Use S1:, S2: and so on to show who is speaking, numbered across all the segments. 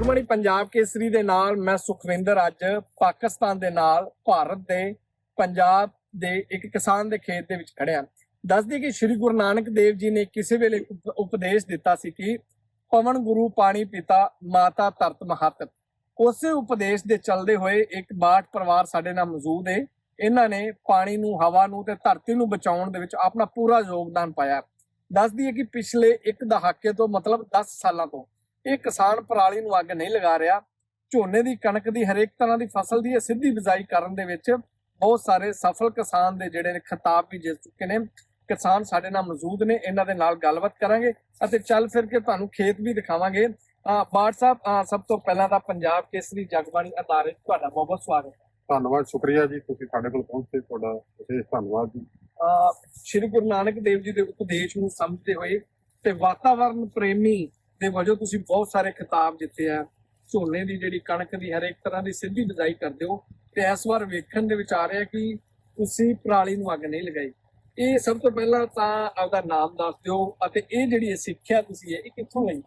S1: ਜਗਮਣੀ ਪੰਜਾਬ ਕੇਸਰੀ ਦੇ ਨਾਲ ਮੈਂ ਸੁਖਵਿੰਦਰ ਅੱਜ ਪਾਕਿਸਤਾਨ ਦੇ ਨਾਲ ਭਾਰਤ ਦੇ, ਪੰਜਾਬ ਦੇ ਇੱਕ ਕਿਸਾਨ ਦੇ ਖੇਤ ਦੇ ਵਿੱਚ ਖੜਿਆ ਦੱਸਦੀ ਕਿ ਸ੍ਰੀ ਗੁਰੂ ਨਾਨਕ ਦੇਵ ਜੀ ਨੇ ਕਿਸੇ ਵੇਲੇ ਉਪਦੇਸ਼ ਦਿੱਤਾ ਸੀ ਕਿ ਪਵਨ ਗੁਰੂ ਪਾਣੀ ਪਿਤਾ, ਮਾਤਾ ਧਰਤ ਮਹਤ। ਉਸੇ ਉਪਦੇਸ਼ ਦੇ ਚੱਲਦੇ ਹੋਏ ਇੱਕ ਬਾਠ ਪਰਿਵਾਰ ਸਾਡੇ ਨਾਲ ਮੌਜੂਦ ਹੈ ਇਹਨਾਂ ਨੇ ਪਾਣੀ ਨੂੰ, ਹਵਾ ਨੂੰ ਤੇ ਧਰਤੀ ਨੂੰ ਬਚਾਉਣ ਦੇ ਵਿੱਚ ਆਪਣਾ ਪੂਰਾ ਯੋਗਦਾਨ ਪਾਇਆ। ਦੱਸਦੀ ਹੈ ਕਿ ਪਿਛਲੇ ਇੱਕ ਦਹਾਕੇ ਤੋਂ ਮਤਲਬ 10 ਸਾਲਾਂ ਤੋਂ ਇਹ ਕਿਸਾਨ ਪਰਾਲੀ ਨੂੰ ਅੱਗ ਨਹੀਂ ਲਗਾ ਰਿਹਾ। ਝੋਨੇ ਦੀ ਕਣਕ ਦੀ ਹਰੇਕ ਤਰ੍ਹਾਂ ਦੀ ਫਸਲ ਦੀ ਇਹ ਸਿੱਧੀ ਬਿਜਾਈ ਕਰਨ ਦੇ ਵਿੱਚ ਬਹੁਤ ਸਾਰੇ ਸਫਲ ਕਿਸਾਨ ਦੇ ਜਿਹੜੇ ਨੇ ਖਿਤਾਬ ਵੀ ਜਿੱਤ ਚੁੱਕੇ ਨੇ। ਕਿਸਾਨ ਸਾਡੇ ਨਾਲ ਮੌਜੂਦ ਨੇ ਇਹਨਾਂ ਦੇ ਨਾਲ ਗੱਲਬਾਤ ਕਰਾਂਗੇ ਅਤੇ ਚੱਲ ਫਿਰ ਕੇ ਤੁਹਾਨੂੰ ਖੇਤ ਵੀ ਦਿਖਾਵਾਂਗੇ। ਬਾਟ ਸਾਹਿਬ ਸਭ ਤੋਂ ਪਹਿਲਾਂ ਤਾਂ ਪੰਜਾਬ ਕੇਸਰੀ ਜਗਬਾਣੀ ਅਦਾਰੇ 'ਚ ਤੁਹਾਡਾ ਬਹੁਤ ਬਹੁਤ ਸਵਾਗਤ
S2: ਧੰਨਵਾਦ ਸ਼ੁਕਰੀਆ ਜੀ ਤੁਸੀਂ ਸਾਡੇ ਕੋਲ ਪਹੁੰਚੇ ਤੁਹਾਡਾ ਵਿਸ਼ੇਸ਼ ਧੰਨਵਾਦ ਜੀ।
S1: ਸ਼੍ਰੀ ਗੁਰੂ ਨਾਨਕ ਦੇਵ ਜੀ ਦੇ ਉਪਦੇਸ਼ ਨੂੰ ਸਮਝਦੇ ਹੋਏ ਤੇ ਵਾਤਾਵਰਣ ਪ੍ਰੇਮੀ ਦੇ ਵਜੋਂ, ਤੁਸੀਂ ਬਹੁਤ ਸਾਰੇ ਖਿਤਾਬ ਜਿੱਤੇ ਆ। ਝੋਨੇ ਦੀ ਜਿਹੜੀ ਕਣਕ ਦੀ ਹਰੇਕ ਤਰ੍ਹਾਂ ਦੀ ਸਿੱਧੀ ਬਿਜਾਈ ਕਰਦੇ ਹੋ ਤੇ ਇਸ ਵਾਰ ਵੇਖਣ ਦੇ ਵਿੱਚ ਆ ਰਿਹਾ ਕਿ ਤੁਸੀਂ ਪਰਾਲੀ ਨੂੰ ਅੱਗ ਨਹੀਂ ਲਗਾਈ। ਇਹ ਸਭ ਤੋਂ ਪਹਿਲਾਂ ਤਾਂ ਆਪਦਾ ਨਾਮ ਦੱਸ ਦਿਓ ਅਤੇ ਇਹ ਜਿਹੜੀ ਸਿੱਖਿਆ ਤੁਸੀਂ ਇਹ ਕਿੱਥੋਂ ਲਈ?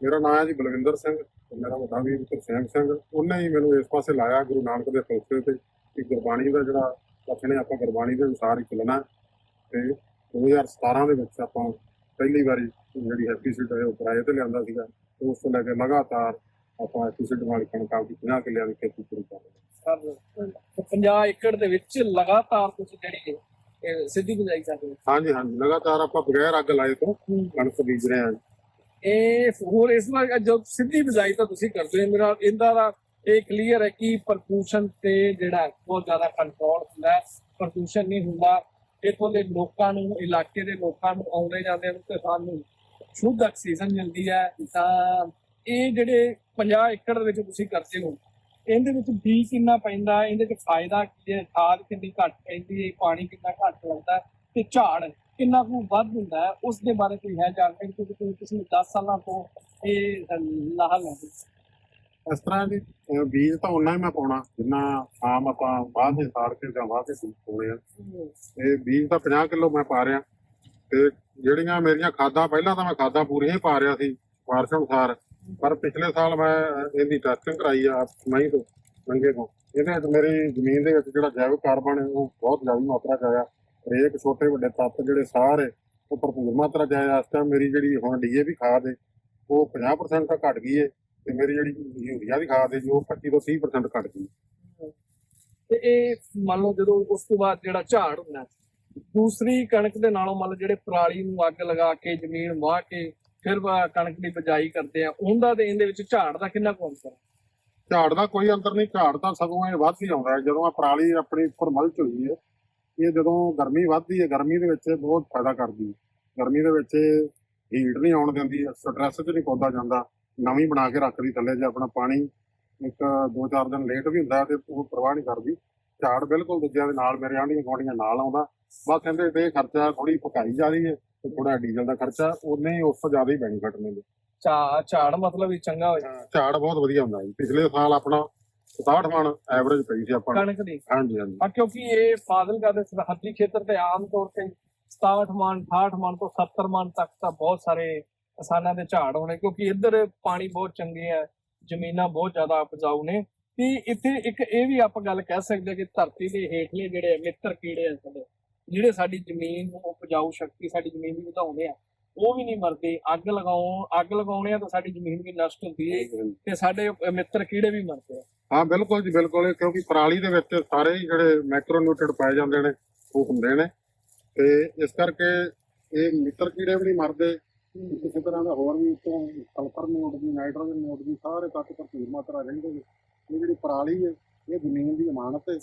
S2: ਮੇਰਾ ਨਾਮ ਹੈ ਜੀ ਬਲਵਿੰਦਰ ਸਿੰਘ ਤੇ ਮੇਰਾ ਵੱਡਾ ਵੀਰ ਤਰਸੇਮ ਸਿੰਘ। ਉਹਨੇ ਹੀ ਮੈਨੂੰ ਇਸ ਪਾਸੇ ਲਾਇਆ ਗੁਰੂ ਨਾਨਕ ਦੇ ਫਲਸਫੇ ਤੇ ਕਿ ਗੁਰਬਾਣੀ ਦਾ ਜਿਹੜਾ ਕਥਨ ਆਪਾਂ ਗੁਰਬਾਣੀ ਦੇ ਅਨੁਸਾਰ ਹੀ ਚੱਲਣਾ ਤੇ 2017 ਦੇ ਵਿੱਚ ਆਪਾਂ ਪਹਿਲੀ ਵਾਰੀ ਜਿਹੜੀ ਐਪੀਸੀਡ ਹੈ ਉਹ ਕਿਰਾਏ ਤੇ ਲਿਆਂਦਾ ਸੀਗਾ। ਉਸ ਤੋਂ ਲੈ ਕੇ ਲਗਾਤਾਰ ਆਪਾਂ ਐਪੀਸੀਡ ਵਾਲੀ ਕਣਕ ਆਪਦੀ 50 ਕਿੱਲਿਆਂ ਦੀ ਖੇਤੀ ਸ਼ੁਰੂ ਕਰ ਲਈ
S1: ਸਰ 50 ਏਕੜ ਦੇ ਵਿੱਚ ਲਗਾਤਾਰ ਤੁਸੀਂ ਜਿਹੜੀ ਸਿੱਧੀ ਬਿਜਾਈ ਕਰਦੇ ਹੋ।
S2: ਹਾਂਜੀ ਹਾਂਜੀ। ਲਗਾਤਾਰ ਆਪਾਂ ਬਗੈਰ ਅੱਗ ਲਾਏ ਤੋਂ ਕਣਕ ਬੀਜ ਰਹੇ ਹਾਂ।
S1: ਇਹ ਹੋਰ ਇਸ ਵਾਰ ਜੋ ਸਿੱਧੀ ਬਿਜਾਈ ਤਾਂ ਤੁਸੀਂ ਕਰਦੇ ਹੋ ਮੇਰਾ ਇਹਦਾ ਦਾ ਇਹ ਕਲੀਅਰ ਹੈ ਕਿ ਪ੍ਰਦੂਸ਼ਣ ਤੇ ਜਿਹੜਾ ਹੈ ਬਹੁਤ ਜ਼ਿਆਦਾ ਕੰਟਰੋਲ ਹੁੰਦਾ ਹੈ। ਪ੍ਰਦੂਸ਼ਣ ਨਹੀਂ ਹੁੰਦਾ। ਇੱਥੋਂ ਦੇ ਲੋਕਾਂ ਨੂੰ ਇਲਾਕੇ ਦੇ ਲੋਕਾਂ ਨੂੰ ਆਉਂਦੇ ਜਾਂਦੇ ਨੂੰ ਤੇ ਸਾਨੂੰ ਸ਼ੁੱਧ ਆਕਸੀਜਨ ਮਿਲਦੀ ਹੈ। ਤਾਂ ਇਹ ਜਿਹੜੇ 50 ਏਕੜ ਵਿੱਚ ਤੁਸੀਂ ਕਰਦੇ ਹੋ ਇਹਦੇ ਵਿੱਚ ਬੀ ਕਿੰਨਾ ਪੈਂਦਾ ਇਹਦੇ ਵਿੱਚ ਫਾਇਦਾ ਕੀ ਹੈ? ਖਾਦ ਕਿੰਨੀ ਘੱਟ ਪੈਂਦੀ ਹੈ ਪਾਣੀ ਕਿੰਨਾ ਘੱਟ ਲੱਗਦਾ ਹੈ, ਤੇ ਝਾੜ ਕਿੰਨਾ ਕੁ ਵੱਧ ਹੁੰਦਾ ਹੈ? ਉਸ ਦੇ ਬਾਰੇ ਕੋਈ ਹੈ ਜਾਣਕਾਰੀ? ਕਿਉਂਕਿ ਤੁਸੀਂ ਪਿਛਲੇ 10 ਸਾਲਾਂ ਤੋਂ ਇਹ ਲਾਹਾ ਲੈਂਦੇ
S2: ਇਸ ਤਰ੍ਹਾਂ ਜੀ ਬੀਜ ਤਾਂ ਉਨਾ ਹੀ ਮੈਂ ਪਾਉਣਾ, ਜਿੰਨਾ ਆਮ ਆਪਾਂ ਬਾਅਦ ਦੇ ਸਾੜ ਕੇ ਜਾਂ ਬਾਅਦ ਦੇ ਬੀਜ ਪਾਉਣੇ ਆ। ਇਹ ਬੀਜ ਤਾਂ 50 ਕਿਲੋ ਮੈਂ ਪਾ ਰਿਹਾ। ਤੇ ਜਿਹੜੀਆਂ ਮੇਰੀਆਂ ਖਾਦਾਂ, ਪਹਿਲਾਂ ਤਾਂ ਮੈਂ ਖਾਦਾਂ ਪੂਰੀਆਂ ਹੀ ਪਾ ਰਿਹਾ ਸੀ ਵਾਰਸ਼ ਅਨੁਸਾਰ ਪਰ ਪਿਛਲੇ ਸਾਲ ਮੈਂ ਇਹਦੀ ਟੈਸਟਿੰਗ ਕਰਾਈ ਆ ਮਈ ਤੋਂ, ਮੰਗੇ ਤੋਂ। ਇਹਦੇ ਵਿੱਚ ਮੇਰੀ ਜ਼ਮੀਨ ਦੇ ਵਿੱਚ ਜਿਹੜਾ ਜੈਵਿਕ ਕਾਰਬਨ ਹੈ, ਉਹ ਬਹੁਤ ਜ਼ਿਆਦਾ ਮਾਤਰਾ 'ਚ ਆਇਆ। ਹਰੇਕ ਛੋਟੇ ਵੱਡੇ ਤੱਤ ਜਿਹੜੇ ਸਾਰੇ ਉਹ ਭਰਪੂਰ ਮਾਤਰਾ 'ਚ ਆਇਆ। ਇਸ ਟਾਈਮ ਮੇਰੀ ਜਿਹੜੀ ਹੁਣ ਡੀਏਪੀ ਖਾਦ ਹੈ, ਉਹ 50% ਤੱਕ ਘਟ ਗਈ ਹੈ। ਤੇ ਮੇਰੀ ਜਿਹੜੀ ਯੂਰੀਆ ਦੀ ਖਾਦ ਹੈ ਜੀ ਉਹ 25 ਤੋਂ 30% ਘਟ ਗਈ
S1: ਤੇ ਇਹ ਮੰਨ ਲਓ ਜਦੋਂ ਉਸ ਤੋਂ ਬਾਅਦ ਜਿਹੜਾ ਝਾੜ ਹੁੰਦਾ ਦੂਸਰੀ ਕਣਕ ਦੇ ਨਾਲੋਂ ਮੰਨ ਲਓ ਜਿਹੜੇ ਪਰਾਲੀ ਨੂੰ ਅੱਗ ਲਗਾ ਕੇ ਜ਼ਮੀਨ ਵਾਹ ਕੇ ਫਿਰ ਕਣਕ ਦੀ ਬਿਜਾਈ ਕਰਦੇ ਆ ਉਹਦਾ ਤੇ ਇਹਦੇ ਵਿੱਚ ਝਾੜ ਦਾ ਕਿੰਨਾ ਕੁ ਅੰਤਰ?
S2: ਝਾੜ ਦਾ ਕੋਈ ਅੰਤਰ ਨਹੀਂ ਝਾੜ ਤਾਂ ਸਗੋਂ ਇਹ ਵੱਧ ਹੀ ਆਉਂਦਾ ਜਦੋਂ ਆ ਪਰਾਲੀ ਆਪਣੀ ਉੱਪਰ ਮਲਚ ਹੋਈ ਹੈ ਇਹ ਜਦੋਂ ਗਰਮੀ ਵੱਧਦੀ ਹੈ ਗਰਮੀ ਦੇ ਵਿੱਚ ਬਹੁਤ ਫਾਇਦਾ ਕਰਦੀ ਹੈ। ਗਰਮੀ ਦੇ ਵਿੱਚ ਹੀਟ ਨਹੀਂ ਆਉਣ ਦਿੰਦੀ ਸਟ੍ਰੈਸ 'ਚ ਨਹੀਂ ਪੌਦਾ ਜਾਂਦਾ। ਨਵੀਂ ਬਣਾ ਕੇ ਰੱਖਦੀ ਥੱਲੇ ਜੇ ਆਪਣਾ ਪਾਣੀ ਇੱਕ ਦੋ ਚਾਰ ਦਿਨ ਲੇਟ ਵੀ ਹੁੰਦਾ ਤੇ ਉਹ ਪਰਵਾਹ ਨਹੀਂ ਕਰਦੀ। ਝਾੜ ਬਿਲਕੁਲ ਦੂਜਿਆਂ ਦੇ ਨਾਲ ਮੇਰੇ ਆਂਢੀਆਂ ਗੁਆਂਢੀਆਂ ਨਾਲ ਆਉਂਦਾ। ਬਸ ਕਹਿੰਦੇ ਤੇ ਇਹ ਖਰਚਾ ਥੋੜੀ ਪਕਾਈ ਜਾ ਰਹੀ ਹੈ ਤੇ ਥੋੜਾ ਡੀਜ਼ਲ ਦਾ ਖਰਚਾ ਉਹਨੇ ਹੀ ਉਸ ਤੋਂ ਜ਼ਿਆਦਾ ਹੀ ਬੈਨੀਫਿਟ ਨੇ
S1: ਝਾੜ ਮਤਲਬ ਵੀ ਚੰਗਾ ਹੋ ਜਾਂਦਾ
S2: ਝਾੜ ਬਹੁਤ ਵਧੀਆ ਹੁੰਦਾ ਜੀ। ਪਿਛਲੇ ਸਾਲ ਆਪਣਾ 67 ਮਣ ਐਵਰੇਜ ਪਈ ਸੀ ਆਪਾਂ।
S1: ਕਣਕ ਦੀ।
S2: ਹਾਂਜੀ ਹਾਂਜੀ।
S1: ਆ ਕਿਉਂਕਿ ਇਹ ਫਾਜ਼ਿਲਕਾ ਦੇ ਸਰਹੱਦੀ ਖੇਤਰ ਤੇ ਆਮ ਤੌਰ ਤੇ 67 ਮਣ 68 ਮਣ ਤੋਂ 70 ਮਣ ਤੱਕ ਤਾਂ ਬਹੁਤ ਸਾਰੇ ਕਿਸਾਨਾਂ ਦੇ ਝਾੜ ਹੋਣੇ, ਕਿਉਂਕਿ ਇੱਧਰ ਪਾਣੀ ਬਹੁਤ ਚੰਗੇ ਹੈ ਜ਼ਮੀਨਾਂ ਬਹੁਤ ਜ਼ਿਆਦਾ ਉਪਜਾਊ ਨੇ। ਕਿ ਇੱਥੇ ਇੱਕ ਇਹ ਵੀ ਆਪਾਂ ਗੱਲ ਕਹਿ ਸਕਦੇ ਕਿ ਧਰਤੀ ਦੇ ਹੇਠਲੇ ਜਿਹੜੇ ਮਿੱਤਰ ਕੀੜੇ ਆ ਸਾਡੇ, ਜਿਹੜੇ ਸਾਡੀ ਜ਼ਮੀਨ ਨੂੰ ਉਪਜਾਊ ਸ਼ਕਤੀ ਸਾਡੀ ਜ਼ਮੀਨ ਦੀ ਵਧਾਉਂਦੇ ਆ, ਉਹ ਵੀ ਨਹੀਂ ਮਰਦੇ। ਅੱਗ ਲਗਾਉਣ, ਅੱਗ ਲਗਾਉਣੇ ਆ ਤਾਂ ਸਾਡੀ ਜ਼ਮੀਨ ਵੀ ਨਸ਼ਟ ਹੁੰਦੀ ਹੈ ਤੇ ਸਾਡੇ ਮਿੱਤਰ ਕੀੜੇ ਵੀ ਮਰਦੇ ਆ।
S2: ਹਾਂ, ਬਿਲਕੁਲ ਜੀ, ਬਿਲਕੁਲ, ਕਿਉਂਕਿ ਪਰਾਲੀ ਦੇ ਵਿੱਚ ਸਾਰੇ ਹੀ ਜਿਹੜੇ ਮੈਕਰੋਨਿਊਟ੍ਰੀਐਂਟ ਪਾਏ ਜਾਂਦੇ ਨੇ, ਉਹ ਹੁੰਦੇ ਨੇ। ਤੇ ਇਸ ਕਰਕੇ ਇਹ ਮਿੱਤਰ ਕੀੜੇ ਵੀ ਨਹੀਂ ਮਰਦੇ। ਕਿਸੇ ਤਰ੍ਹਾਂ ਦਾ ਹੋਰ ਵੀ ਤੋਂ ਸਲਫਰ ਨੋਟ ਦੀ ਨਾਈਟ੍ਰੋਜਨ ਨੋਟ ਦੀ ਸਾਰੇ ਤੱਤ ਭਰਪੂਰ ਮਾਤਰਾ ਰਹਿੰਦੇ ਨੇ ਇਹ ਜਿਹੜੀ ਪਰਾਲੀ ਹੈ ਇਹ ਜ਼ਮੀਨ ਦੀ ਅਮਾਨਤ ਹੈ।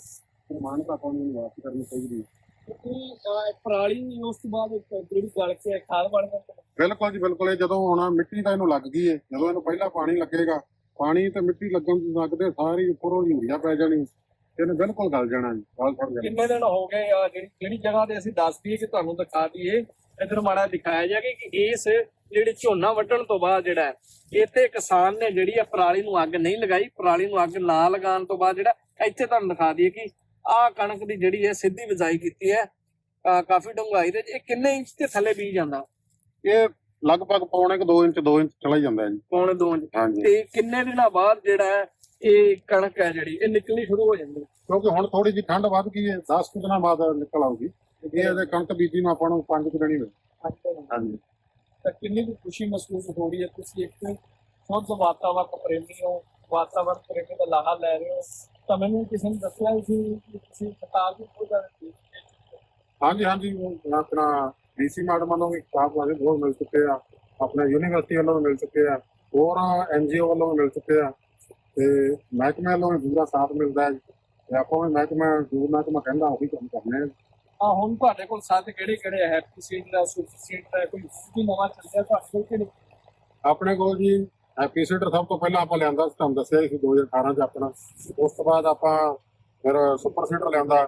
S2: ਅਮਾਨਤ ਆਪਾਂ ਨੂੰ ਵਾਪਸ ਕਰਨੀ ਚਾਹੀਦੀ। ਹੈ
S1: ਕਿਉਂਕਿ ਪਰਾਲੀ ਉਸ ਤੋਂ ਬਾਅਦ ਜਿਹੜੀ ਗਲ ਕੇ ਖਾਦ ਬਣ ਜਾਂਦੀ।
S2: ਬਿਲਕੁਲ ਜੀ ਬਿਲਕੁਲ। ਇਹ ਜਦੋਂ ਹੁਣ ਮਿੱਟੀ ਤਾਂ ਇਹਨੂੰ ਲੱਗ ਗਈ ਹੈ। ਜਦੋਂ ਇਹਨੂੰ ਪਹਿਲਾਂ ਪਾਣੀ ਲੱਗੇਗਾ ਪਾਣੀ ਤੇ ਮਿੱਟੀ ਲੱਗਣ ਤੋਂ ਲੱਗਦੇ ਸਾਰੀ ਉੱਪਰੋਂ ਯੂਰੀਆ ਪੈ ਜਾਣੀ। ਇਹਨੇ ਬਿਲਕੁਲ ਗਲ ਜਾਣਾ ਜੀ ਗਲ ਫੜ ਜਾਣਾ।
S1: ਕਿੰਨੇ ਦਿਨ ਹੋ ਗਏ ਆ? ਜਿਹੜੀ ਜਿਹੜੀ ਜਗ੍ਹਾ ਤੇ ਅਸੀਂ ਦੱਸ ਦਈਏ ਕਿ ਤੁਹਾਨੂੰ ਦਿਖਾ ਦਈਏ ਇਧਰ ਮਾੜਾ ਦਿਖਾਇਆ ਜਾਵੇ ਕਿ ਇਸ ਜਿਹੜੀ ਝੋਨਾ ਵੱਢਣ ਤੋਂ ਬਾਅਦ ਜਿਹੜਾ ਇੱਥੇ ਕਿਸਾਨ ਨੇ ਜਿਹੜੀ ਆ ਪਰਾਲੀ ਨੂੰ ਅੱਗ ਨਹੀਂ ਲਗਾਈ ਪਰਾਲੀ ਨੂੰ ਅੱਗ ਨਾ ਲਗਾਉਣ ਤੋਂ ਬਾਅਦ ਜਿਹੜਾ ਇੱਥੇ ਤੁਹਾਨੂੰ ਦਿਖਾ ਦਈਏ ਕਿ ਆਹ ਕਣਕ ਦੀ ਜਿਹੜੀ ਹੈ ਸਿੱਧੀ ਬਿਜਾਈ ਕੀਤੀ ਹੈ ਕਾਫੀ ਡੂੰਘਾਈ ਦੇ ਇਹ ਕਿੰਨੇ ਇੰਚ ਤੇ ਥੱਲੇ ਬੀਜ ਜਾਂਦਾ?
S2: ਇਹ ਲਗਭਗ ਪੌਣੇ ਕੁ 2 ਇੰਚ 2 ਇੰਚ ਚਲਾ ਜਾਂਦਾ ਜੀ।
S1: ਪੌਣੇ 2 ਇੰਚ। ਤੇ ਕਿੰਨੇ ਦਿਨਾਂ ਬਾਅਦ ਜਿਹੜਾ ਇਹ ਕਣਕ ਹੈ ਜਿਹੜੀ ਇਹ ਨਿਕਲਣੀ ਸ਼ੁਰੂ ਹੋ ਜਾਂਦੀ
S2: ਕਿਉਂਕਿ ਹੁਣ ਥੋੜੀ ਜਿਹੀ ਠੰਡ ਵੱਧ ਗਈ ਹੈ 10 ਕੁ ਦਿਨਾਂ ਬਾਅਦ ਨਿਕਲ ਆਊਗੀ। ਇਹ ਇਹਦੇ ਕਣਕ ਬੀਜੀ ਨੂੰ ਆਪਾਂ ਨੂੰ 5 ਕੁ ਦਿਨ ਹੀ ਹਾਂਜੀ।
S1: ਤਾਂ ਕਿੰਨੀ ਕੁ ਖੁਸ਼ੀ ਮਹਿਸੂਸ ਹੋ ਰਹੀ ਹੈ? ਤੁਸੀਂ ਇੱਕ ਖੁਦ ਵਾਤਾਵਰਨ ਪ੍ਰੇਮੀ ਹੋ ਵਾਤਾਵਰਨ ਪ੍ਰੇਮੀ ਦਾ ਲਾਹਾ ਲੈ ਰਹੇ ਹੋ। ਤਾਂ ਮੈਨੂੰ ਕਿਸੇ ਨੇ ਦੱਸਿਆ ਸੀ ਕਿ ਤੁਸੀਂ ਕਿਤਾਬ ਵੀ ਬਹੁਤ ਜ਼ਿਆਦਾ ਦੇਖ ਹੋ।
S2: ਹਾਂਜੀ ਹਾਂਜੀ ਉਹ ਆਪਣਾ ਡੀਸੀ ਮੈਡਮ ਵੱਲੋਂ ਵੀ ਸਟਾਫ ਵਾਲੇ ਬਹੁਤ ਮਿਲ ਚੁੱਕੇ ਆ। ਆਪਣੇ ਯੂਨੀਵਰਸਿਟੀ ਵੱਲੋਂ ਵੀ ਮਿਲ ਚੁੱਕੇ ਆ। ਹੋਰ ਐਨਜੀਓ ਵੱਲੋਂ ਵੀ ਮਿਲ ਚੁੱਕੇ ਆ। ਤੇ ਮਹਿਕਮੇ ਵੱਲੋਂ ਵੀ ਪੂਰਾ ਸਾਥ ਮਿਲਦਾ ਹੈ। ਤੇ ਆਪਾਂ ਵੀ ਮਹਿਕਮਾ ਦੂਰ ਮਹਿਕਮਾ ਕਹਿੰਦਾ ਉਹੀ ਕੰਮ ਕਰਨੇ ਆ।
S1: ਹਾਂ ਹੁਣ ਤੁਹਾਡੇ ਕੋਲ ਸਾਥ ਕਿਹੜੇ ਕਿਹੜੇ ਹੈ? ਹੈਪੀ ਸੀਡ ਦਾ ਸੁਪਰ ਸੀਡ ਦਾ ਕੋਈ ਵੀ ਨਵਾਂ ਚੱਲ ਰਿਹਾ ਤੁਹਾਡੇ ਕੋਲ ਕਿਹੜੇ?
S2: ਆਪਣੇ ਕੋਲ ਜੀ ਐਪੀਸੀਡਰ ਸਭ ਤੋਂ ਪਹਿਲਾਂ ਆਪਾਂ ਲਿਆਂਦਾ ਸੀ ਤੁਹਾਨੂੰ ਦੱਸਿਆ ਸੀ 2018 ਚ ਆਪਣਾ। ਉਸ ਤੋਂ ਬਾਅਦ ਆਪਾਂ ਫਿਰ ਸੁਪਰ ਸੀਡਰ ਲਿਆਂਦਾ।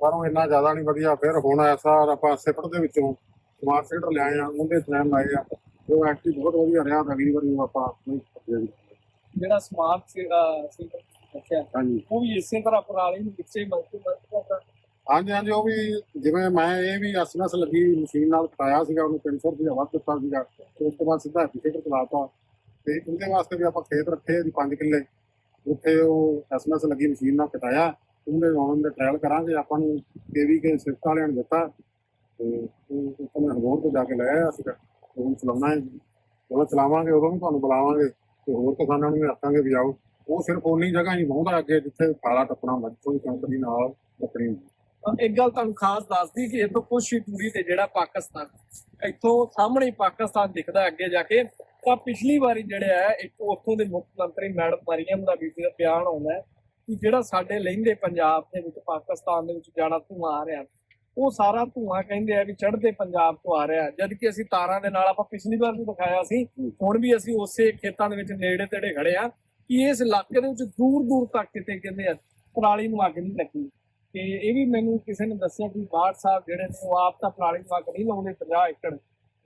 S2: ਪਰ ਉਹ ਇੰਨਾ ਜ਼ਿਆਦਾ ਨਹੀਂ ਵਧੀਆ ਫਿਰ ਹੁਣ ਐਸਾ ਆਪਾਂ ਸਿਫਟ ਦੇ ਵਿੱਚੋਂ ਸਮਾਰਟ ਸੀਡਰ ਲਿਆਏ ਆ ਉਹਦੇ ਟਾਈਮ ਲਾਏ ਆ। ਉਹ ਐਕਚੁਅਲੀ ਬਹੁਤ ਵਧੀਆ ਰਿਹਾ ਅਗਲੀ ਵਾਰੀ ਉਹ ਆਪਾਂ ਨਹੀਂ ਕਰਦੇ
S1: ਜਿਹੜਾ ਸਮਾਰਟ ਸੀਡ ਰੱਖਿਆ ਉਹ ਵੀ ਇਸੇ ਤਰ੍ਹਾਂ ਪਰਾਲੀ ਨੂੰ ਵਿੱਚੇ ਮਲਟੀ ਮਲਟੀ ਕਰਦਾ
S2: ਹਾਂਜੀ ਹਾਂਜੀ, ਉਹ ਵੀ ਜਿਵੇਂ ਮੈਂ ਇਹ ਵੀ ਐਸਐਮਐਸ ਲੱਗੀ ਮਸ਼ੀਨ ਨਾਲ ਕਟਾਇਆ ਸੀਗਾ, ਉਹਨੂੰ 300 ਰੁਪਏ ਵੱਧ ਦਿੱਤਾ ਸੀਗਾ। ਤੇ ਉਸ ਤੋਂ ਬਾਅਦ ਸਿੱਧਾ ਐਪੀਸੀਡਰ ਚਲਾਤਾ। ਤੇ ਉਹਦੇ ਵਾਸਤੇ ਵੀ ਆਪਾਂ ਖੇਤ ਰੱਖੇ ਜੀ 5 ਕਿੱਲੇ। ਉੱਥੇ ਉਹ ਐਸਐਮਐਸ ਲੱਗੀ ਮਸ਼ੀਨ ਨਾਲ ਕਟਾਇਆ। ਉਹਦੇ ਹੁਣ ਦਾ ਟ੍ਰਾਇਲ ਕਰਾਂਗੇ, ਆਪਾਂ ਨੂੰ ਕੇਵੀ ਕੇ ਸਿਫਟ ਵਾਲਿਆਂ ਨੇ ਦਿੱਤਾ। ਤੇ ਉਹ ਉਹ ਮੈਂ ਹੋਰ ਤੋਂ ਜਾ ਕੇ ਲੈ ਆਇਆ ਸੀਗਾ। ਤੇ ਹੁਣ ਚਲਾਉਣਾ ਹੈ। ਜੀ। ਜਦੋਂ ਚਲਾਵਾਂਗੇ, ਉਦੋਂ ਵੀ ਤੁਹਾਨੂੰ ਬੁਲਾਵਾਂਗੇ। ਤੇ ਹੋਰ ਕਿਸਾਨਾਂ ਨੂੰ ਵੀ ਆਖਾਂਗੇ ਵੀ ਆਓ। ਉਹ ਸਿਰਫ ਉਨੀ ਜਗ੍ਹਾ ਹੀ, ਬਹੁਤਾ ਅੱਗੇ ਜਿੱਥੇ ਖਾਲਾ ਟੱਪਣਾ ਹੁੰਦਾ ਜਿੱਥੋਂ ਕੰਪਨੀ ਨਾਲ ਟੱਪਣੀ
S1: ਇੱਕ ਗੱਲ ਤੁਹਾਨੂੰ ਖਾਸ ਦੱਸਦੀ ਕਿ ਇਹ ਤੋਂ ਕੁਛ ਹੀ ਦੂਰੀ ਤੇ ਜਿਹੜਾ ਪਾਕਿਸਤਾਨ, ਇੱਥੋਂ ਸਾਹਮਣੇ ਪਾਕਿਸਤਾਨ ਦਿਖਦਾ ਅੱਗੇ ਜਾ ਕੇ। ਤਾਂ ਪਿਛਲੀ ਵਾਰੀ ਜਿਹੜਾ ਹੈ ਇੱਕ ਉੱਥੋਂ ਦੇ ਮੁੱਖ ਮੰਤਰੀ ਮੈਡਮ ਮਰੀਮ ਦਾ ਬੀਬੀ ਦਾ ਬਿਆਨ ਆਉਂਦਾ ਕਿ ਜਿਹੜਾ ਸਾਡੇ ਲਹਿੰਦੇ ਪੰਜਾਬ ਦੇ ਵਿੱਚ, ਪਾਕਿਸਤਾਨ ਦੇ ਵਿੱਚ ਜਾਣਾ ਧੂਆਂ ਆ ਰਿਹਾ। ਉਹ ਸਾਰਾ ਧੂਆਂ ਕਹਿੰਦੇ ਆ ਵੀ ਚੜ੍ਹਦੇ ਪੰਜਾਬ ਤੋਂ ਆ ਰਿਹਾ ਜਦ ਕਿ ਅਸੀਂ ਤਾਰਾਂ ਦੇ ਨਾਲ ਆਪਾਂ ਪਿਛਲੀ ਵਾਰ ਵੀ ਦਿਖਾਇਆ ਸੀ, ਹੁਣ ਵੀ ਅਸੀਂ ਉਸੇ ਖੇਤਾਂ ਦੇ ਵਿੱਚ ਨੇੜੇ ਤੇੜੇ ਖੜੇ ਆ ਕਿ ਇਸ ਇਲਾਕੇ ਦੇ ਵਿੱਚ ਦੂਰ ਦੂਰ ਤੱਕ ਕਿਤੇ ਕਹਿੰਦੇ ਆ, ਪਰਾਲੀ ਨੂੰ ਅੱਗ ਨਹੀਂ ਲੱਗੀ। ਤੇ ਇਹ ਵੀ ਮੈਨੂੰ ਕਿਸੇ ਨੇ ਦੱਸਿਆ ਕਿ ਬਾੜ ਸਾਹਿਬ ਜਿਹੜੇ ਨੇ ਉਹ ਆਪ ਤਾਂ ਪਰਾਲੀ ਅੱਗ ਨਹੀਂ ਲਾਉਂਦੇ 50 ਏਕੜ।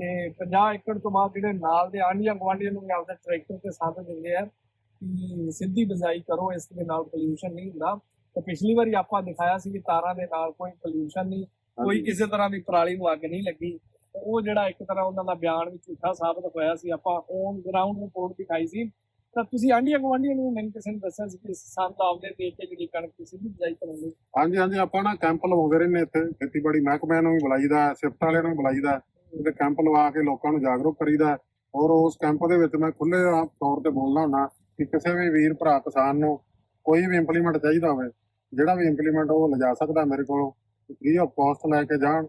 S1: ਤੇ 50 ਏਕੜ ਤੋਂ ਬਾਅਦ ਜਿਹੜੇ ਨਾਲ ਦੇ ਆਂਢੀਆਂ ਗੁਆਂਢੀਆਂ ਨੂੰ ਵੀ ਆਪਦੇ ਟਰੈਕਟਰ ਤੇ ਸਾਥ ਦਿੰਦੇ ਆ ਕਿ ਸਿੱਧੀ ਬਿਜਾਈ ਕਰੋ ਇਸ ਦੇ ਨਾਲ ਪੋਲਿਊਸ਼ਨ ਨਹੀਂ ਹੁੰਦਾ। ਤੇ ਪਿਛਲੀ ਵਾਰੀ ਆਪਾਂ ਦਿਖਾਇਆ ਸੀ ਕਿ ਤਾਰਾਂ ਦੇ ਨਾਲ ਕੋਈ ਪੋਲਿਊਸ਼ਨ ਨਹੀਂ ਕੋਈ ਕਿਸੇ ਤਰ੍ਹਾਂ ਦੀ ਪਰਾਲੀ ਨੂੰ ਅੱਗ ਨਹੀਂ ਲੱਗੀ। ਉਹ ਜਿਹੜਾ ਇੱਕ ਤਰ੍ਹਾਂ ਉਹਨਾਂ ਦਾ ਬਿਆਨ ਵੀ ਝੂਠਾ ਸਾਬਤ ਹੋਇਆ ਸੀ ਆਪਾਂ ਔਨ ਗਰਾਊਂਡ ਰਿਪੋਰਟ ਦਿਖਾਈ ਸੀ। ਤਾਂ ਤੁਸੀਂ ਆਂਢੀਆਂ ਗੁਆਂਢੀਆਂ ਨੂੰ ਮੈਨੂੰ ਕਿਸੇ ਨੇ ਦੱਸਿਆ ਸੀ ਕਿ ਸੰਤ ਆਪਦੇ ਦੇਖ ਕੇ ਜਿਹੜੀ ਕਣਕ ਦੀ ਸਿੱਧੀ ਬਿਜਾਈ ਕਰਨਗੇ
S2: ਹਾਂਜੀ ਹਾਂਜੀ, ਆਪਾਂ ਨਾ ਕੈਂਪ ਲਵਾਉਂਦੇ ਰਹਿੰਦੇ ਇੱਥੇ, ਖੇਤੀਬਾੜੀ ਮਹਿਕਮੇ ਨੂੰ ਵੀ ਬੁਲਾਈਦਾ ਸਿਫਟ ਵਾਲਿਆਂ ਨੂੰ ਵੀ ਬੁਲਾਈਦਾ ਉਹਦੇ ਕੈਂਪ ਲਵਾ ਕੇ ਲੋਕਾਂ ਨੂੰ ਜਾਗਰੂਕ ਕਰੀਦਾ। ਔਰ ਉਸ ਕੈਂਪ ਦੇ ਵਿੱਚ ਮੈਂ ਖੁੱਲੇ ਤੌਰ ਤੇ ਬੋਲਦਾ ਹੁੰਦਾ ਕਿ ਕਿਸੇ ਵੀ ਵੀਰ ਭਰਾ ਕਿਸਾਨ ਨੂੰ ਕੋਈ ਵੀ ਇੰਪਲੀਮੈਂਟ ਚਾਹੀਦਾ ਹੋਵੇ, ਜਿਹੜਾ ਵੀ ਇੰਪਲੀਮੈਂਟ ਉਹ ਲਿਜਾ ਸਕਦਾ ਮੇਰੇ ਕੋਲੋਂ ਫ੍ਰੀ ਆਫ ਕਾਸਟ ਲੈ ਕੇ ਜਾਣ।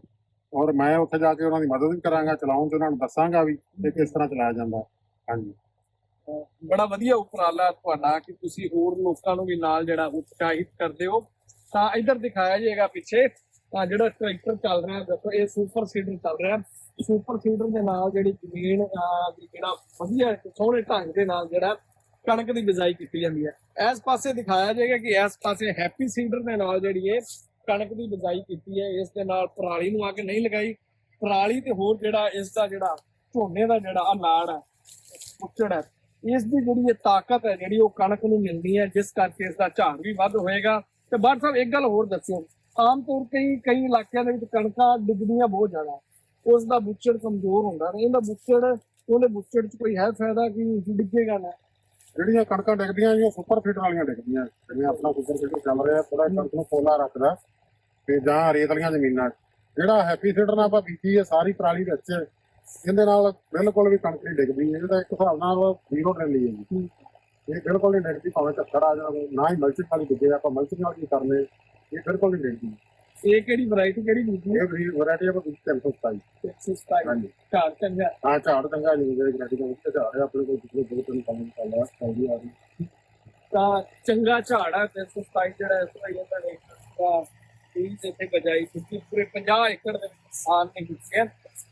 S2: ਔਰ ਮੈਂ ਉੱਥੇ ਜਾ ਕੇ ਉਹਨਾਂ ਦੀ ਮਦਦ ਵੀ ਕਰਾਂਗਾ, ਚਲਾਉਣ ਤੇ ਉਹਨਾਂ ਨੂੰ ਦੱਸਾਂਗਾ ਵੀ ਇਹ ਕਿਸ ਤਰ੍ਹਾਂ ਚਲਾਇਆ ਜਾਂਦਾ। ਹਾਂਜੀ।
S1: ਬੜਾ ਵਧੀਆ ਉਪਰਾਲਾ ਤੁਹਾਡਾ ਕਿ ਤੁਸੀਂ ਹੋਰ ਲੋਕਾਂ ਨੂੰ ਵੀ ਨਾਲ ਜਿਹੜਾ ਉਤਸ਼ਾਹਿਤ ਕਰਦੇ ਹੋ। ਤਾਂ ਇੱਧਰ ਦਿਖਾਇਆ ਜਾਏਗਾ ਪਿੱਛੇ। ਤਾਂ ਜਿਹੜਾ ਟਰੈਕਟਰ ਚੱਲ ਰਿਹਾ, ਦੇਖੋ ਇਹ ਸੁਪਰ ਸੀਡਰ ਚੱਲ ਰਿਹਾ। ਸੁਪਰ ਸੀਡਰ ਦੇ ਨਾਲ ਜਿਹੜੀ ਜ਼ਮੀਨ ਜਿਹੜਾ ਵਧੀਆ ਸੋਹਣੇ ਢੰਗ ਦੇ ਨਾਲ ਜਿਹੜਾ ਕਣਕ ਦੀ ਬਿਜਾਈ ਕੀਤੀ ਜਾਂਦੀ ਹੈ। ਇਸ ਪਾਸੇ ਦਿਖਾਇਆ ਜਾਏਗਾ ਕਿ ਇਸ ਪਾਸੇ ਹੈਪੀ ਸੀਡਰ ਦੇ ਨਾਲ ਜਿਹੜੀ ਹੈ ਕਣਕ ਦੀ ਬਿਜਾਈ ਕੀਤੀ ਹੈ। ਇਸ ਦੇ ਨਾਲ ਪਰਾਲੀ ਨੂੰ ਅੱਗ ਨਹੀਂ ਲਗਾਈ। ਪਰਾਲੀ ਤੇ ਹੋਰ ਜਿਹੜਾ ਇਸ ਦਾ ਜਿਹੜਾ ਝੋਨੇ ਦਾ ਜਿਹੜਾ ਆ ਨਾੜ ਹੈ ਉੱਚੜ ਹੈ ਇਸ ਦੀ ਜਿਹੜੀ ਇਹ ਤਾਕਤ ਹੈ, ਜਿਹੜੀ ਉਹ ਕਣਕ ਨੂੰ ਮਿਲਦੀ ਹੈ, ਜਿਸ ਕਰਕੇ ਇਸ ਦਾ ਝਾੜ ਵੀ ਵੱਧ ਹੋਏਗਾ। ਤੇ ਬਾਦ ਸਾਹਿਬ, ਇੱਕ ਗੱਲ ਹੋਰ ਦੱਸਿਓ। ਆਮ ਤੌਰ ਤੇ ਕਈ ਇਲਾਕਿਆਂ ਦੇ ਵਿੱਚ ਕਣਕਾਂ ਡਿੱਗਦੀਆਂ ਬਹੁਤ ਜ਼ਿਆਦਾ। ਉਸ ਦਾ ਬੁੱਚੜ ਕਮਜ਼ੋਰ ਹੁੰਦਾ ਨੇ ਇਹਦਾ ਬੁੱਚੜ, ਉਹਦੇ ਬੁੱਚੜ 'ਚ ਕੋਈ ਹੈ ਫਾਇਦਾ ਕਿ ਡਿੱਗੇਗਾ ਨਾ?
S2: ਜਿਹੜੀਆਂ ਕਣਕਾਂ ਡਿੱਗਦੀਆਂ ਜੀ, ਉਹ ਸੁਪਰ ਫੀਡਰ ਵਾਲੀਆਂ ਡਿੱਗਦੀਆਂ। ਜਿਵੇਂ ਆਪਣਾ ਸੁਪਰ ਫੀਡਰ ਚੱਲ ਰਿਹਾ ਥੋੜਾ ਕਣਕ ਨੂੰ ਪੋਲਾ ਰੱਖਦਾ। ਤੇ ਜਾਂ ਰੇਤ ਵਾਲੀਆਂ ਜ਼ਮੀਨਾਂ ਜਿਹੜਾ ਹੈਪੀ ਫੀਡਰ ਨਾਲ ਆਪਾਂ ਬੀਜੀ ਹੈ, ਸਾਰੀ ਪਰਾਲੀ ਵਿੱਚ ਇਹਦੇ ਨਾਲ ਬਿਲਕੁਲ ਵੀ ਕਣਕ ਨਹੀਂ ਡਿੱਗਦੀ ਇਹਦਾ ਇੱਕ ਹਿਸਾਬ ਨਾਲ ਜ਼ੀਰੋ ਟ੍ਰੈਲੀ ਹੈ ਜੀ। ਇਹ ਬਿਲਕੁਲ ਨਹੀਂ ਡਿੱਗਦੀ ਭਾਵੇਂ ਝੱਖੜ ਆ ਜਾਵੇ ਨਾ ਹੀ ਮਲਚਿੰਗ ਵਾਲੀ ਡਿੱਗੇ ਆਪਾਂ ਮਲਚਿੰਗ ਨਾਲ ਕੀ ਕਰਨੇ ਇਹ ਬਿਲਕੁਲ ਨਹੀਂ ਡਿੱਗਦੀ
S1: ਇਹ ਕਿਹੜੀ ਵੈਰਾਈਟੀ ਕਿਹੜੀ ਬੀਜੀ ਹੈ?
S2: ਇਹ ਵੈਰਾਈਟੀ ਆਪਾਂ ਬੀਜੀ 327
S1: 127
S2: ਹਾਂਜੀ।
S1: ਝਾੜ ਚੰਗਾ
S2: ਹਾਂ। ਝਾੜ ਚੰਗਾ ਜੀ ਜਿਹੜੀ ਵੈਰਾਈਟੀ ਦਾ ਉੱਤੇ ਝਾੜ ਹੈ ਆਪਣੇ ਕੋਲ ਪਿਛਲੇ ਦੋ ਤਿੰਨ ਕੰਮ ਚੱਲ ਰਿਹਾ ਚੱਲਦੀ ਆ ਰਹੀ।
S1: ਤਾਂ ਚੰਗਾ ਝਾੜ ਹੈ 327 ਜਿਹੜਾ ਇਸ ਵਾਰ ਇਹਨਾਂ ਨੇ ਤਾਂ ਬੀਜ ਇੱਥੇ ਬਜਾਈ ਕੀਤੀ ਪੂਰੇ 50 ਏਕੜ ਦੇ ਕਿਸਾਨ ਨੇ ਕੀਤੀ ਹੈ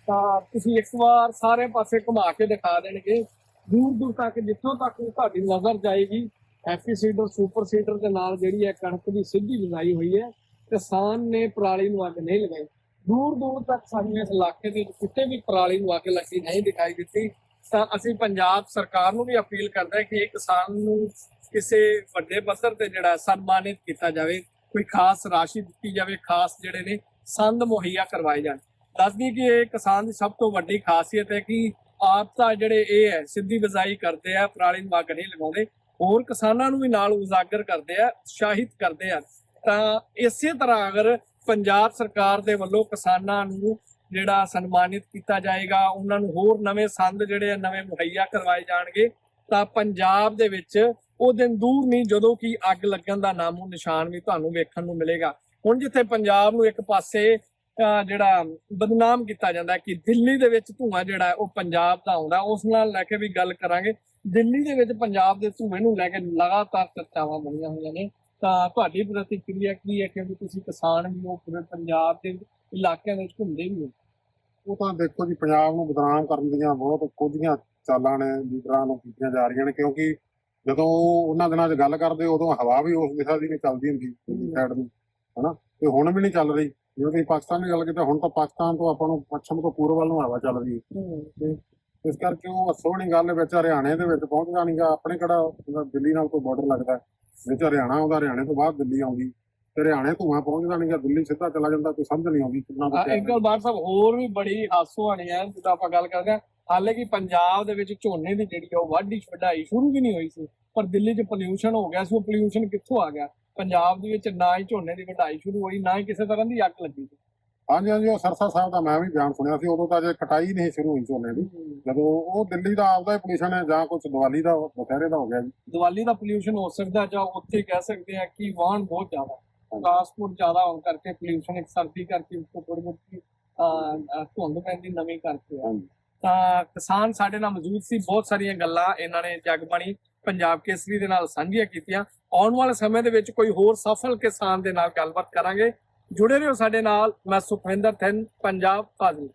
S1: ਤਾਂ ਤੁਸੀਂ ਇੱਕ ਵਾਰ ਸਾਰੇ ਪਾਸੇ ਘੁਮਾ ਕੇ ਦਿਖਾ ਦੇਣਗੇ। ਦੂਰ ਦੂਰ ਤੱਕ, ਜਿੱਥੋਂ ਤੱਕ ਤੁਹਾਡੀ ਨਜ਼ਰ ਜਾਏਗੀ, ਐਫੀ ਸੀਡਰ, ਸੁਪਰ ਸੀਡਰ ਦੇ ਨਾਲ ਜਿਹੜੀ ਹੈ ਕਣਕ ਦੀ ਸਿੱਧੀ ਬਿਜਾਈ ਹੋਈ ਹੈ, ਕਿਸਾਨ ਨੇ ਪਰਾਲੀ ਨੂੰ ਅੱਗ ਨਹੀਂ ਲਗਾਈ। ਦੂਰ ਦੂਰ ਤੱਕ ਸਾਨੂੰ ਇਸ ਇਲਾਕੇ ਦੇ ਵਿੱਚ ਕਿਤੇ ਵੀ ਪਰਾਲੀ ਨੂੰ ਅੱਗ ਲੱਗੀ ਨਹੀਂ ਦਿਖਾਈ ਦਿੱਤੀ। ਤਾਂ ਅਸੀਂ ਪੰਜਾਬ ਸਰਕਾਰ ਨੂੰ ਵੀ ਅਪੀਲ ਕਰਦਾ ਕਿ ਇਹ ਕਿਸਾਨ ਨੂੰ ਕਿਸੇ ਵੱਡੇ ਪੱਧਰ ਤੇ ਜਿਹੜਾ ਸਨਮਾਨਿਤ ਕੀਤਾ ਜਾਵੇ। ਕੋਈ ਖਾਸ ਰਾਸ਼ੀ ਦਿੱਤੀ ਜਾਵੇ, ਖਾਸ ਜਿਹੜੇ ਨੇ ਸੰਦ ਮੁਹੱਈਆ ਕਰਵਾਏ ਜਾਣ। ਦੱਸਦੀ ਕਿ ਇਹ ਕਿਸਾਨ ਦੀ ਸਭ ਤੋਂ ਵੱਡੀ ਖਾਸੀਅਤ ਹੈ ਕਿ ਆਪ ਤਾਂ ਜਿਹੜੇ ਇਹ ਹੈ, ਸਿੱਧੀ ਬਿਜਾਈ ਕਰਦੇ ਆ, ਪਰਾਲੀ ਨੂੰ ਅੱਗ ਨਹੀਂ ਲਗਾਉਂਦੇ। ਹੋਰ ਕਿਸਾਨਾਂ ਨੂੰ ਵੀ ਨਾਲ ਉਜਾਗਰ ਕਰਦੇ ਆ, ਉਤਸ਼ਾਹਿਤ ਕਰਦੇ ਆ। ਤਾਂ ਇਸੇ ਤਰ੍ਹਾਂ ਅਗਰ ਪੰਜਾਬ ਸਰਕਾਰ ਦੇ ਵੱਲੋਂ ਕਿਸਾਨਾਂ ਨੂੰ ਜਿਹੜਾ ਸਨਮਾਨਿਤ ਕੀਤਾ ਜਾਏਗਾ, ਉਹਨਾਂ ਨੂੰ ਹੋਰ ਨਵੇਂ ਸੰਦ ਜਿਹੜੇ ਆ, ਨਵੇਂ ਮੁਹੱਈਆ ਕਰਵਾਏ ਜਾਣਗੇ, ਤਾਂ ਪੰਜਾਬ ਦੇ ਵਿੱਚ ਉਹ ਦਿਨ ਦੂਰ ਨਹੀਂ, ਜਦੋਂ ਕਿ ਅੱਗ ਲੱਗਣ ਦਾ ਨਾਮੋ ਨਿਸ਼ਾਨ ਵੀ ਤੁਹਾਨੂੰ ਵੇਖਣ ਨੂੰ ਮਿਲੇਗਾ। ਹੁਣ ਜਿੱਥੇ ਪੰਜਾਬ ਨੂੰ ਇੱਕ ਪਾਸੇ ਜਿਹੜਾ ਬਦਨਾਮ ਕੀਤਾ ਜਾਂਦਾ ਕਿ ਦਿੱਲੀ ਦੇ ਵਿੱਚ ਧੂਆਂ ਜਿਹੜਾ ਉਹ ਪੰਜਾਬ ਦਾ ਆਉਂਦਾ ਉਸ ਨਾਲ ਲੈ ਕੇ ਵੀ ਗੱਲ ਕਰਾਂਗੇ। ਦਿੱਲੀ ਦੇ ਵਿੱਚ ਪੰਜਾਬ ਦੇ ਧੂਏ ਨੂੰ ਲੈ ਕੇ ਲਗਾਤਾਰ ਚਰਚਾਵਾਂ ਬਣੀਆਂ ਹੋਈਆਂ ਨੇ। ਤਾਂ ਤੁਹਾਡੀ ਪ੍ਰਤੀਕਿਰਿਆ ਕੀ ਹੈ? ਕਿਉਂਕਿ ਤੁਸੀਂ ਕਿਸਾਨ ਵੀ ਹੋ ਪੂਰੇ ਪੰਜਾਬ ਦੇ ਇਲਾਕਿਆਂ ਵਿੱਚ ਘੁੰਮਦੇ ਵੀ ਹੋ।
S2: ਉਹ ਤਾਂ ਦੇਖੋ ਜੀ, ਪੰਜਾਬ ਨੂੰ ਬਦਨਾਮ ਕਰਨ ਦੀਆਂ ਬਹੁਤ ਕੁਝੀਆਂ ਚਾਲਾਂ ਨੇ ਲੀਡਰਾਂ ਨੂੰ ਕੀਤੀਆਂ ਜਾ ਰਹੀਆਂ ਨੇ। ਕਿਉਂਕਿ ਜਦੋਂ ਉਹਨਾਂ ਦਿਨਾਂ 'ਚ ਗੱਲ ਕਰਦੇ, ਉਦੋਂ ਹਵਾ ਵੀ ਉਸ ਦਿਸ਼ਾ ਦੀ ਨਹੀਂ ਚੱਲਦੀ ਹੁੰਦੀ ਸਾਈਡ ਨੂੰ, ਹਨਾ? ਤੇ ਹੁਣ ਵੀ ਨਹੀਂ ਚੱਲ ਰਹੀ। ਜਿਵੇਂ ਕਿ ਪਾਕਿਸਤਾਨ ਦੀ ਗੱਲ ਕੀਤੀ ਹੁਣ ਤਾਂ ਪਾਕਿਸਤਾਨ ਤੋਂ ਆਪਾਂ ਨੂੰ ਪੱਛਮ ਤੋਂ ਪੂਰਬ ਵੱਲ ਨੂੰ ਹਵਾ ਚੱਲ ਰਹੀ ਹੈ। ਇਸ ਕਰਕੇ ਉਹ ਸੋਹਣੀ ਗੱਲ ਵਿੱਚ ਹਰਿਆਣੇ ਦੇ ਵਿੱਚ ਪਹੁੰਚਦਾ ਨਹੀਂਗਾ ਆਪਣੇ ਕਿਹੜਾ ਦਿੱਲੀ ਨਾਲ ਕੋਈ ਬਾਰਡਰ ਲੱਗਦਾ। ਵਿੱਚ ਹਰਿਆਣਾ ਆਉਂਦਾ ਹਰਿਆਣੇ ਤੋਂ ਬਾਅਦ ਦਿੱਲੀ ਆਉਂਦੀ। ਤੇ ਹਰਿਆਣੇ ਧੂਆਂ ਪਹੁੰਚਦਾ ਨਹੀਂਗਾ ਦਿੱਲੀ ਸਿੱਧਾ ਚਲਾ ਜਾਂਦਾ ਕੋਈ ਸਮਝ ਨਹੀਂ ਆਉਂਦੀ ਕਿੰਨਾ
S1: ਇੱਕ ਗੱਲ ਬਾਤ ਸਾਹਿਬ ਹੋਰ ਵੀ ਬੜੀ ਹਾਸੋਹਾਣੀ ਹੈ ਜਦੋਂ ਆਪਾਂ ਗੱਲ ਕਰਦੇ ਹਾਂ। ਹਾਲੇ ਕਿ ਪੰਜਾਬ ਦੇ ਵਿੱਚ ਝੋਨੇ ਦੀ ਜਿਹੜੀ ਉਹ ਵਾਢੀ ਵਢਾਈ ਸ਼ੁਰੂ ਵੀ ਨਹੀਂ ਹੋਈ ਸੀ। ਪਰ ਦਿੱਲੀ 'ਚ ਪੋਲਿਊਸ਼ਨ ਹੋ ਗਿਆ ਸੀ ਉਹ ਪੋਲਿਊਸ਼ਨ ਕਿੱਥੋਂ ਆ ਗਿਆ? ਪੰਜਾਬ ਦੇ ਵਿੱਚ ਨਾ ਹੀ ਝੋਨੇ ਦੀ ਵਢਾਈ ਸ਼ੁਰੂ ਹੋਈ ਨਾ ਹੀ ਕਿਸੇ ਤਰ੍ਹਾਂ ਦੀ ਅੱਗ ਲੱਗੀ ਸੀ।
S2: ਹਾਂਜੀ ਹਾਂਜੀ ਉਹ ਸਰਸਾ ਸਾਹਿਬ ਦਾ ਮੈਂ ਵੀ ਬਿਆਨ ਸੁਣਿਆ ਸੀ ਉਦੋਂ ਤਾਂ ਜੇ ਕਟਾਈ ਨਹੀਂ ਸ਼ੁਰੂ ਹੋਈ ਝੋਨੇ ਦੀ। ਜਦੋਂ ਉਹ ਦਿੱਲੀ ਦਾ ਆਪਦਾ ਹੀ ਪੋਲਿਊਸ਼ਨ ਹੈ ਜਾਂ ਕੁਝ ਦੀਵਾਲੀ ਦਾ ਦੁਪਹਿਰੇ ਦਾ ਹੋ ਗਿਆ ਜੀ।
S1: ਦੀਵਾਲੀ ਦਾ ਪੋਲਿਊਸ਼ਨ ਹੋ ਸਕਦਾ ਜਾਂ ਉੱਥੇ ਕਹਿ ਸਕਦੇ ਆ ਕਿ ਵਾਹਨ ਬਹੁਤ ਜ਼ਿਆਦਾ। ਟਰਾਂਸਪੋਰਟ ਜ਼ਿਆਦਾ ਹੋਣ ਕਰਕੇ ਪੋਲਿਊਸ਼ਨ ਇੱਕ ਸਰਦੀ ਕਰਕੇ ਥੋੜੀ ਅਹ, ਧੁੰਦ ਪੈਂਦੀ ਨਵੀਂ ਕਰਕੇ ਤਾਂ ਕਿਸਾਨ ਸਾਡੇ ਨਾਲ ਮੌਜੂਦ ਸੀ ਬਹੁਤ ਸਾਰੀਆਂ ਗੱਲਾਂ ਇਹਨਾਂ ਨੇ ਜਗਬਾਣੀ ਪੰਜਾਬ ਕੇਸਰੀ ਦੇ ਨਾਲ ਸਾਂਝੀਆਂ ਕੀਤੀਆਂ। ਆਉਣ ਵਾਲੇ ਸਮੇਂ ਦੇ ਵਿੱਚ ਕੋਈ ਹੋਰ ਸਫਲ ਕਿਸਾਨ ਦੇ ਨਾਲ ਗੱਲਬਾਤ ਕਰਾਂਗੇ। ਜੁੜੇ ਰਹੋ ਸਾਡੇ ਨਾਲ, ਮੈਂ ਸੁਖਵਿੰਦਰ ਥਿੰਨ, ਪੰਜਾਬ ਫਾਜ਼ਿਲ